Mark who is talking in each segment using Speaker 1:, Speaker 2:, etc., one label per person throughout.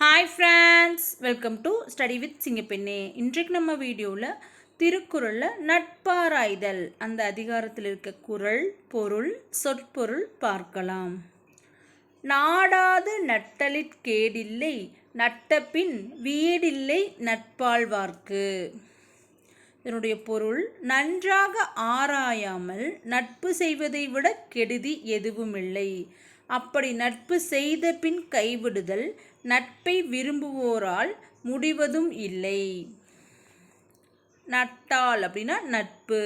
Speaker 1: Hi friends welcome to study with Singappenne இன்றைக்கு நம்ம வீடியோவில் திருக்குறளில் நட்பாராய்தல். அந்த அதிகாரத்தில் இருக்க குரல் பொருள் சொற்பொருள் பார்க்கலாம். நாடாது நட்டலிற் கேடில்லை நட்டபின் வீடில்லை நட்பாழ்வார்க்கு. இதனுடைய பொருள் நன்றாக ஆராயாமல் நட்பு செய்வதை விட கெடுதி எதுவுமில்லை. அப்படி நட்பு செய்த பின் கைவிடுதல் நட்பை விரும்புவோரால் முடிவதும் இல்லை. நட்டால் அப்படின்னா நட்பு.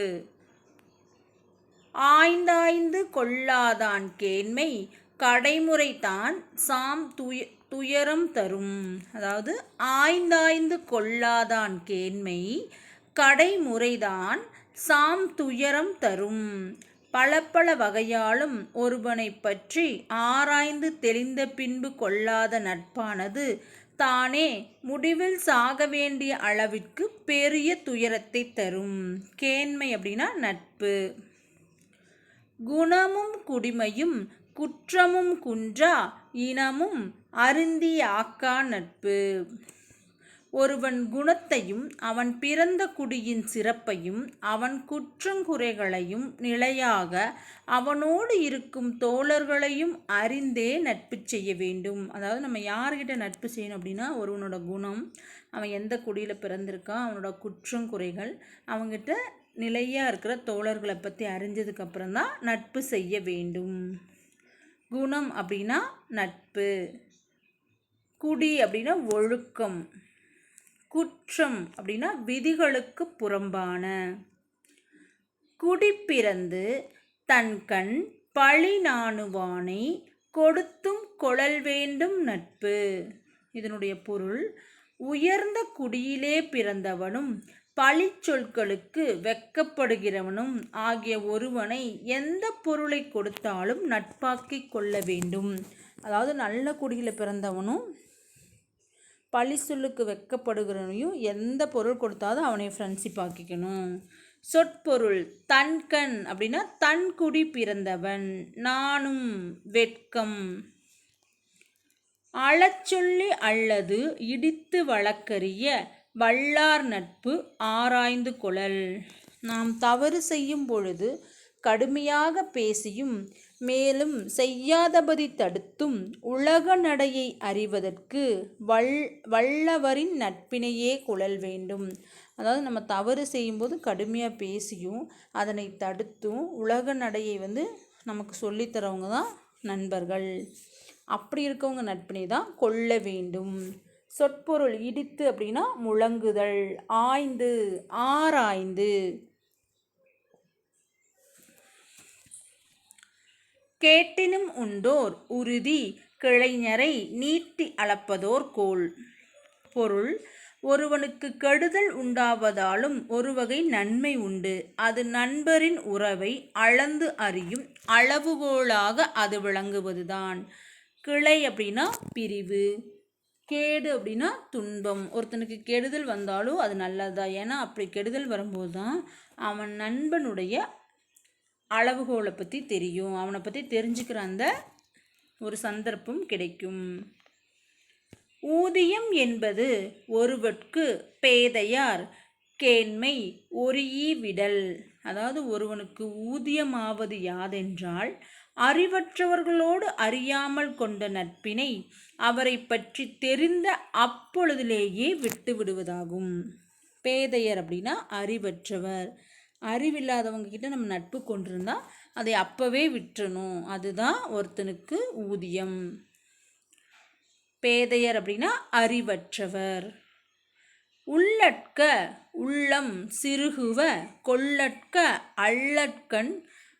Speaker 1: ஆய்ந்தாய்ந்து கொள்ளாதான் கேண்மை கடைமுறைதான் சாம் துய துயரம் தரும். அதாவது ஆய்ந்தாய்ந்து கொள்ளாதான் கேண்மை கடைமுறைதான் சாம் துயரம் தரும். பல பல வகையாலும் ஒருவனை பற்றி ஆராய்ந்து தெளிந்த பின்பு கொள்ளாத நட்பானது தானே முடிவில் சாக வேண்டிய அளவிற்கு பெரிய துயரத்தை தரும். கேண்மை அப்படின்னா நட்பு. குணமும் குடிமையும் குற்றமும் குன்றா இனமும் அருந்தியாக்கா நட்பு. ஒருவன் குணத்தையும் அவன் பிறந்த குடியின் சிறப்பையும் அவன் குற்றங்குறைகளையும் நிலையாக அவனோடு இருக்கும் தோழர்களையும் அறிந்தே நட்பு செய்ய வேண்டும். அதாவது நம்ம யார்கிட்ட நட்பு செய்யணும் அப்படின்னா ஒருவனோட குணம் அவன் எந்த குடியில் பிறந்திருக்கான் அவனோட குற்றங்குறைகள் அவங்ககிட்ட நிலையாக இருக்கிற தோழர்களை பற்றி அறிஞ்சதுக்கப்புறம் தான் நட்பு செய்ய வேண்டும். குணம் அப்படின்னா நட்பு. குடி அப்படின்னா ஒழுக்கம். குற்றம் அப்படின்னா விதிகளுக்கு புறம்பான. குடிப்பிறந்து தன் கண் பழி நாணுவானை கொடுத்தும் கொழல் வேண்டும் நட்பு. இதனுடைய பொருள் உயர்ந்த குடியிலே பிறந்தவனும் பழிச்சொற்களுக்கு வெக்கப்படுகிறவனும் ஆகிய ஒருவனை எந்த பொருளை கொடுத்தாலும் நட்பாக்கிக் கொள்ள வேண்டும். அதாவது நல்ல குடியில் பிறந்தவனும் பழி சொல்லுக்கு வெக்கப்படுகிறவனையும் எந்த பொருள் கொடுத்தாலும் அவனை ஃப்ரெண்ட்ஷிப் ஆக்கிக்கணும். சொற்பொருள் தன்கண் அப்படின்னா தன் குடி பிறந்தவன் நானும் வெட்கம். அழச்சொல்லி அல்லது இடித்து வழக்கறிய வல்லார் நட்பு ஆராய்ந்து கொள்ளல் நாம் தவறு செய்யும் பொழுது கடுமையாக பேசியும் மேலும் செய்யாதபதி தடுத்தும் உலக நடையை அறிவதற்கு வல் வல்லவரின் நட்பினையே குழல் வேண்டும். அதாவது நம்ம தவறு செய்யும்போது கடுமையாக பேசியும் அதனை தடுத்தும் உலக நடையை வந்து நமக்கு சொல்லித்தரவங்க தான் நண்பர்கள். அப்படி இருக்கவங்க நட்பினை தான் கொள்ள வேண்டும். சொற்பொருள் இடித்து அப்படின்னா முழங்குதல் ஆய்ந்து ஆராய்ந்து. கேட்டினும் உண்டோர் உறுதி கிளைஞரை நீட்டி அளப்பதோர் கோல். பொருள் ஒருவனுக்கு கெடுதல் உண்டாவதாலும் ஒரு வகை நன்மை உண்டு. அது நண்பரின் உறவை அளந்து அறியும் அளவுகோலாக அது விளங்குவதுதான். கிளை அப்படின்னா பிரிவு. கேடு அப்படின்னா துன்பம். ஒருத்தனுக்கு கெடுதல் வந்தாலும் அது நல்லதா? ஏன்னா அப்படி கெடுதல் வரும்போது தான் அவன் நண்பனுடைய அளவுகோலை பற்றி தெரியும். அவனை பற்றி தெரிஞ்சுக்கிற அந்த ஒரு சந்தர்ப்பம் கிடைக்கும். ஊதியம் என்பது ஒருவற்கு பேதையார் கேண்மை ஒரியி விடல். அதாவது ஒருவனுக்கு ஊதியமாவது யாதென்றால் அறிவற்றவர்களோடு அறியாமல் கொண்ட நட்பினை அவரை பற்றி தெரிந்த அப்பொழுதிலேயே விட்டு விடுவதாகும். பேதையர் அப்படின்னா அறிவற்றவர். அறிவில்லாதவங்க கிட்ட நம்ம நட்பு கொண்டிருந்தா அதை அப்போவே விட்டுறணும் அதுதான் ஒருத்தனுக்கு ஊதியம். பேதையர் அப்படின்னா அறிவற்றவர். உள்ளட்க உள்ளம் சிறுகுவ கொள்ளட்க அள்ளட்கண்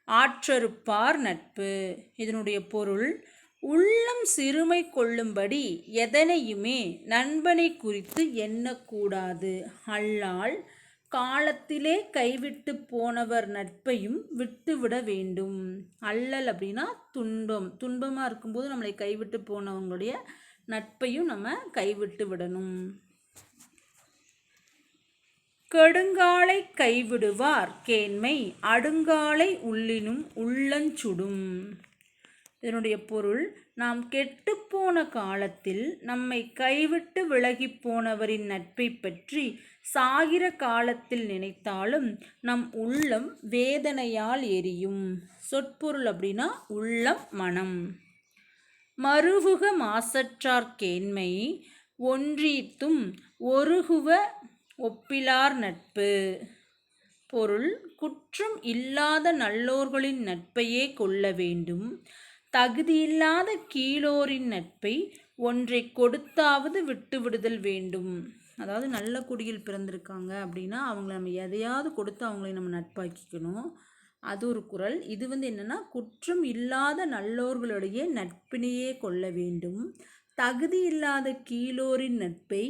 Speaker 1: ஆற்றறுப்பார் நட்பு. இதனுடைய பொருள் உள்ளம் சிறுமை கொள்ளும்படி எதனையுமே நண்பனை குறித்து எண்ணக்கூடாது. அல்லால் காலத்திலே கைவிட்டு போனவர் நட்பையும் விட்டுவிட வேண்டும். அல்லல் அப்படின்னா துன்பம். துன்பமாக இருக்கும்போது நம்மளை கைவிட்டு போனவங்களுடைய நட்பையும் நம்ம கைவிட்டு விடணும். கெடுங்காலை கைவிடுவார் கேண்மை அடுங்காலை உள்ளினும் உள்ளஞ்சுடும் இதனுடைய பொருள் நாம் கெட்டுப்போன காலத்தில் நம்மை கைவிட்டு விலகி போனவரின் நட்பை பற்றி சாகிற காலத்தில் நினைத்தாலும் நம் உள்ளம் வேதனையால் எரியும். சொற்பொருள் அப்படின்னா உள்ளம் மனம். மறுவுக மாசற்றார்கேண்மை ஒன்றீத்தும் ஒருகுவ ஒப்பிலார் நட்பு. பொருள் குற்றம் இல்லாத நல்லோர்களின் நட்பையே கொள்ள வேண்டும். தகுதியில்லாத கீழோரின் நட்பை ஒன்றை கொடுத்தாவது விட்டு விடுதல் வேண்டும். அதாவது நல்ல குடியில் பிறந்திருக்காங்க அப்படின்னா அவங்கள நம்ம எதையாவது கொடுத்து அவங்களை நம்ம நட்பாக்கிக்கணும். அது ஒரு குறள் இது வந்து என்னென்னா குற்றம் இல்லாத நல்லோர்களுடைய நட்பினையே கொள்ள வேண்டும். தகுதி இல்லாத கீழோரின் நட்பை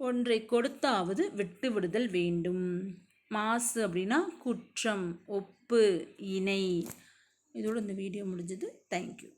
Speaker 1: ஒன்றை கொடுத்தாவது விட்டு விடுதல் வேண்டும். மாசு அப்படின்னா குற்றம் ஒப்பு இணை. இதோடு இந்த வீடியோ முடிஞ்சது. தேங்க்யூ